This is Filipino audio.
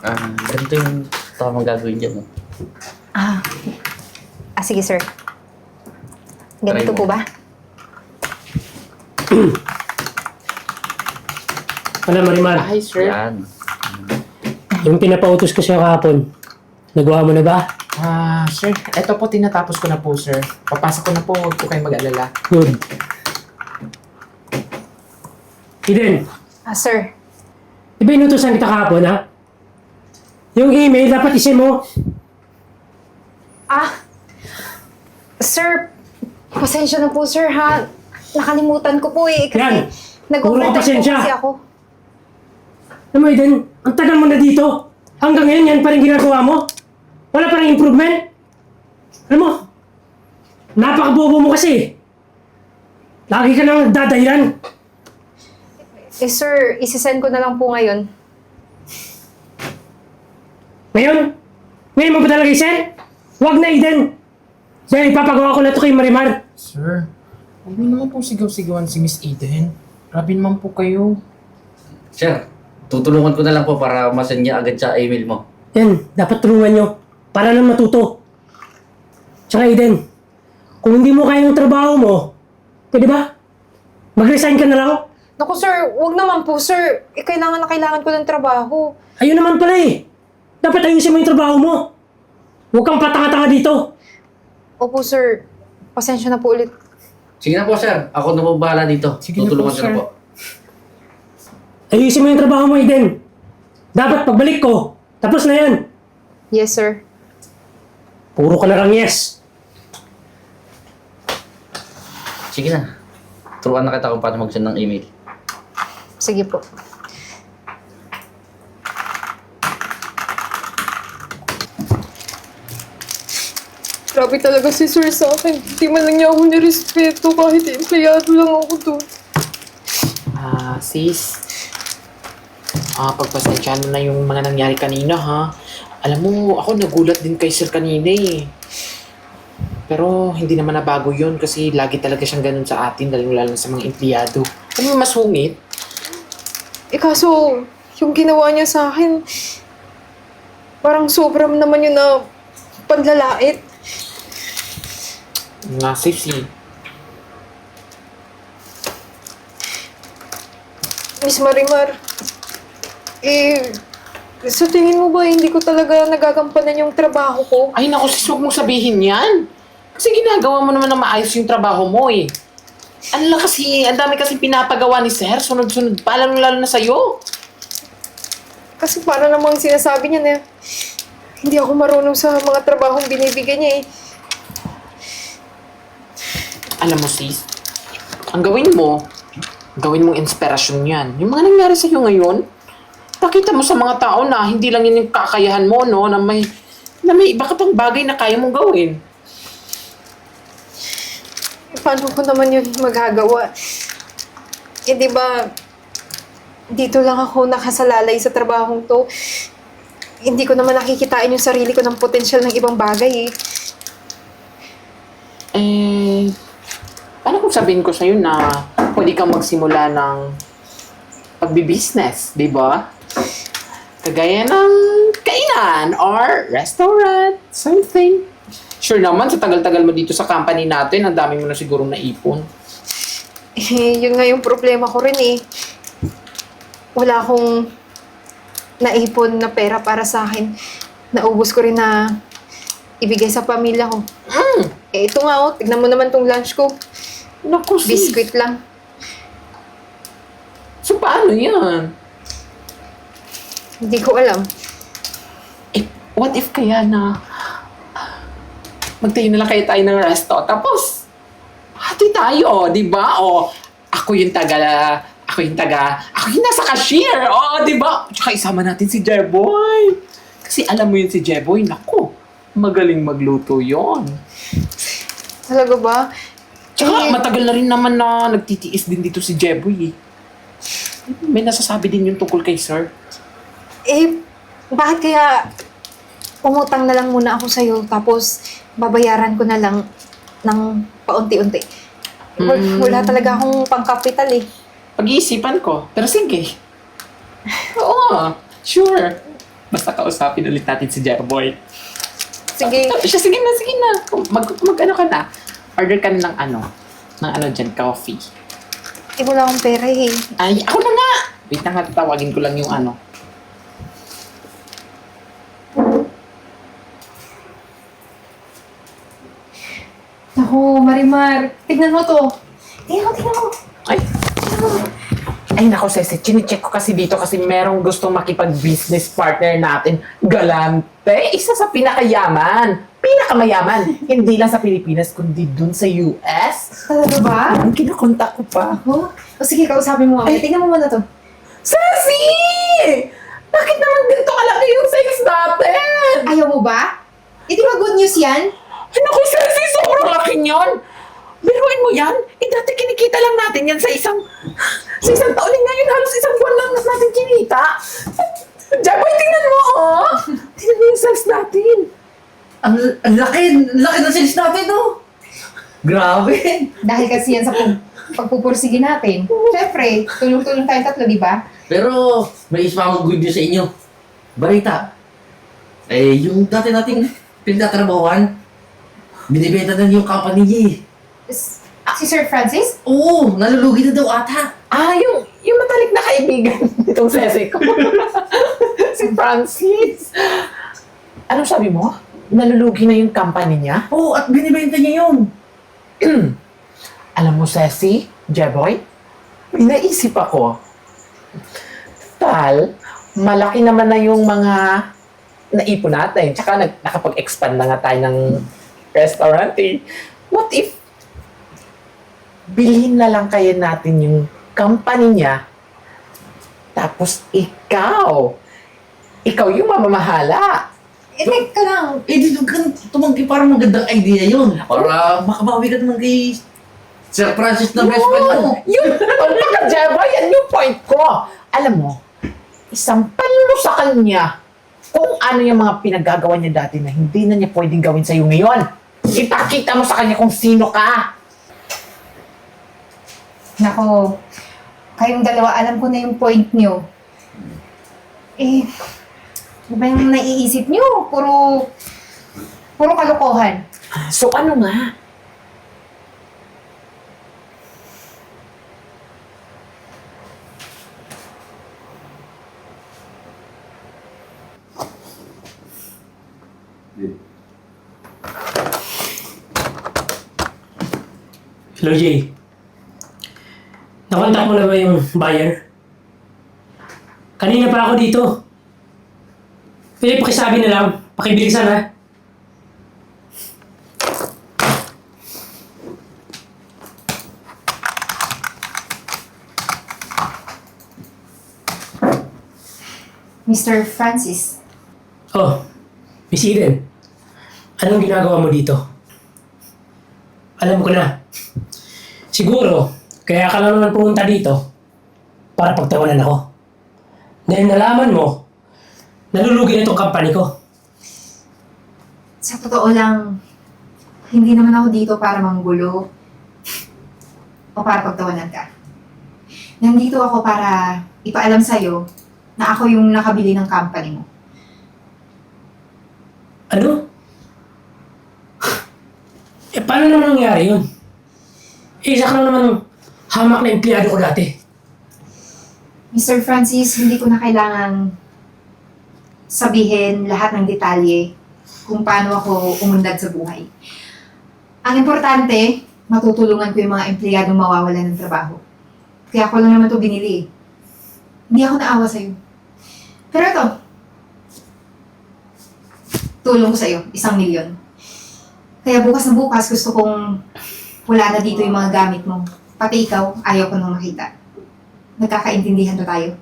Ah, ganito yung tamang gagawin dyan. No? Ah, ah sige sir. Ganito Try mo. po ba? Ano, Marimar? Hi, sir. Yan. Yung pinapautos ko sa'yo kahapon, nagawa mo na ba? Ah, sir. Ito po, tinatapos ko na po, sir. Papasok ko na po. Huwag po kayong mag-alala. Good. Eden, Ah, sir. di ba inutosan kita kahapon, ha? Yung email, dapat isin mo. Ah, sir, pasensya na po sir ha. Nakalimutan ko po eh. Kasi Yan. nag-overtime Puro po pasensya. kasi ako. Alam mo, Eden, ang tagal mo na dito. Hanggang ngayon, yan pa rin ginagawa mo. Wala pa rin improvement. Alam mo, napakabobo mo kasi. Lagi ka nang nagdadahilan. Eh sir, isisend ko na lang po ngayon. Ngayon, ngayon mo ba talaga isin? Huwag na, Eden. Dahil ipapagawa ko na ito kay Marimar. Sir, huwag niyo naman po sigaw-sigawan si Miss Eden. Grabe naman po kayo. Sir, tutulungan ko na lang po para masend niya agad sa email mo. Yan, dapat tulungan nyo para lang matuto. Tsaka Eden, kung hindi mo kaya yung trabaho mo, pwede ba? Mag-resign ka na lang? Naku sir, wag naman po sir. Eh, kailangan na kailangan ko ng trabaho. Ayun naman pala eh. Dapat ayusin mo yung trabaho mo. Huwag kang patanga-tanga dito. Opo sir, pasensya na po ulit. Sige na po, sir. Ako na po bahala dito. Sige na Tutulungan po, ko na sir. po. Ayusin mo yung trabaho mo, Eden. Dapat pagbalik ko, tapos na yan. Yes sir. Puro ka na lang yes. Sige na. Turuan na kita kung paano mag-send ng email. Sige po. Grabe talaga si Sir sa akin. Hindi man lang niya ako nirespeto kahit empleyado lang ako doon. Ah, sis. Ah, pagpasensyahan mo na yung mga nangyari kanina, ha? Alam mo, ako nagulat din kay Sir kanina, eh. Pero hindi naman nabago yun kasi lagi talaga siyang ganun sa atin, lalo lalo sa mga empleyado. Ano yung mas hungit? Eh kaso, yung ginawa niya sa akin, parang sobrang naman yun na panlalait. Sis, eh. Miss Marimar, eh, sa tingin mo ba hindi ko talaga nagagampanan yung trabaho ko? Ay, naku, sis, huwag mong sabihin yan. Kasi ginagawa mo naman na maayos yung trabaho mo, eh. Ano lang kasi, ang dami kasi pinapagawa ni Sir, sunod-sunod pa, lalo-lalo na sa'yo. Kasi para namang sinasabi niya na hindi ako marunong sa mga trabahong binibigyan niya eh. Alam mo, sis, ang gawin mo, gawin mong inspirasyon yan. Yung mga nangyari sa'yo ngayon, pakita mo sa mga tao na hindi lang yun yung kakayahan mo, no? Na may, na may iba ka pang bagay na kaya mong gawin. Paano ko naman yun magagawa? Eh, di ba, dito lang ako nakasalalay sa trabahong to. Hindi ko naman nakikitain yung sarili ko ng potensyal ng ibang bagay. Eh, paano kung sabihin ko sa'yo na pwede kang magsimula ng pagbibusiness, di ba? Kagaya ng kainan or restaurant, something. Sure naman, sa tagal-tagal mo dito sa company natin, ang dami mo na sigurong naipon. Eh, yun nga yung problema ko rin eh. Wala akong naipon na pera para sa akin. Naubos ko rin na ibigay sa pamilya ko. Mm. Eh, ito nga oh, tignan mo naman tong lunch ko. Naku, sis. Biscuit lang. So, paano yan? Hindi ko alam. Eh, what if kaya na magtayo na lang kayo tayo ng resto, tapos hati tayo, di ba? O, ako yung taga, ako yung taga, ako yung nasa cashier, o, di ba? Tsaka isama natin si Jeboy. Kasi alam mo yun si Jeboy, naku, magaling magluto yon. Talaga ba? Tsaka Eh, matagal na rin naman na nagtitiis din dito si Jeboy eh. May nasasabi din yung tungkol kay Sir. Eh, bakit kaya umutang na lang muna ako sa'yo tapos babayaran ko na lang ng paunti-unti? Wal- Mm. Wala talaga akong pangkapital eh. Pag-iisipan ko. Pero sige. Oo, sure. Basta kausapin ulit natin si Jerboy. Sige. Siya, sige na, sige na. Mag, mag ano ka na. Order ka na ng ano. Ng ano dyan, coffee. Eh, wala akong pera eh. Ay, ako na nga! Wait na nga, tatawagin ko lang yung ano. Naku, Marimar. Tignan mo to. Tignan mo, tignan mo. Ay! Ay, nako, Sese. Chine-check ko kasi dito kasi merong gustong makipag-business partner natin. Galante! Isa sa pinakayaman. Pinakamayaman. Hindi lang sa Pilipinas, kundi dun sa US. Talaga ba? Ang kinakontak ko pa. Ako? O sige, kausapin mo ako. Ay. Tignan mo muna to. Ceci! Bakit naman ganito kalaki yung sales natin? Ayaw mo ba? Eh, di ba good news yan? Ay, naku, Ceci! Sobrang laki niyan! Biruin mo yan? Eh, dati kinikita lang natin yan sa isang... Sa isang taon eh, ngayon. Halos isang buwan lang natin kinita. Jaboy, tingnan mo, oh! Tingnan mo yung sales natin. Ang, ang laki, ang laki ng sales natin, no? Grabe. Dahil kasi yan sa pag pagpupursige natin. Siyempre, tulong-tulong tayong tatlo, di ba? Pero, may isa akong good news sa inyo. Balita. Eh, yung dati nating pinagtatrabahuan, binibenta na yung company niya eh. S- Si Sir Francis? Oo, nalulugi na daw ata. Ah, yung, yung matalik na kaibigan nitong sese ko. si Francis. Anong sabi mo? Nalulugi na yung company niya? Oo, at binibenta niya yun. Alam mo, Ceci, Jeboy, may naisip ako. Tal, malaki naman na yung mga naipon natin. Tsaka nag, nakapag-expand na nga tayo ng restaurant eh. What if bilhin na lang kaya natin yung company niya tapos ikaw, ikaw yung mamamahala. Eh, teka lang. Eh, dito ka tumanggi parang magandang idea yun. Para makabawi ka naman kay Sir Francis na best friend mo. Yun, pagkakajaba, yan yung point ko. Alam mo, isang palo sa kanya kung ano yung mga pinagagawa niya dati na hindi na niya pwedeng gawin sa'yo ngayon. Ipakita mo sa kanya kung sino ka. Nako, kayong dalawa, alam ko na yung point nyo. Eh, ano ba yung naiisip nyo? Puro, puro kalokohan. So ano nga? Hello, Jay. Nakontak mo na ba yung buyer? Kanina pa ako dito. Pwede pakisabi na lang. Pakibilisan ha. Mr. Francis, Oh, Miss Eden. Anong ginagawa mo dito? Alam ko na. Siguro, kaya ka lang naman pumunta dito para pagtawanan ako. Dahil nalaman mo, nalulugi na itong company ko. sa totoo lang, hindi naman ako dito para manggulo o para pagtawanan ka. Nandito ako para ipaalam sa'yo na ako yung nakabili ng company mo. Ano? Eh, paano naman nangyari yun? Eh, isa ka lang naman hamak na empleyado ko dati. Mr. Francis, hindi ko na kailangan sabihin lahat ng detalye kung paano ako umunlad sa buhay. Ang importante, matutulungan ko yung mga empleyadong mawawalan ng trabaho. Kaya ako lang naman to binili eh. Hindi ako naawa sa'yo. Pero ito, tulong ko sa'yo, isang milyon. Kaya bukas na bukas gusto kong wala na dito yung mga gamit mo. Pati ikaw, ayaw ko nang makita. Nagkakaintindihan ba tayo?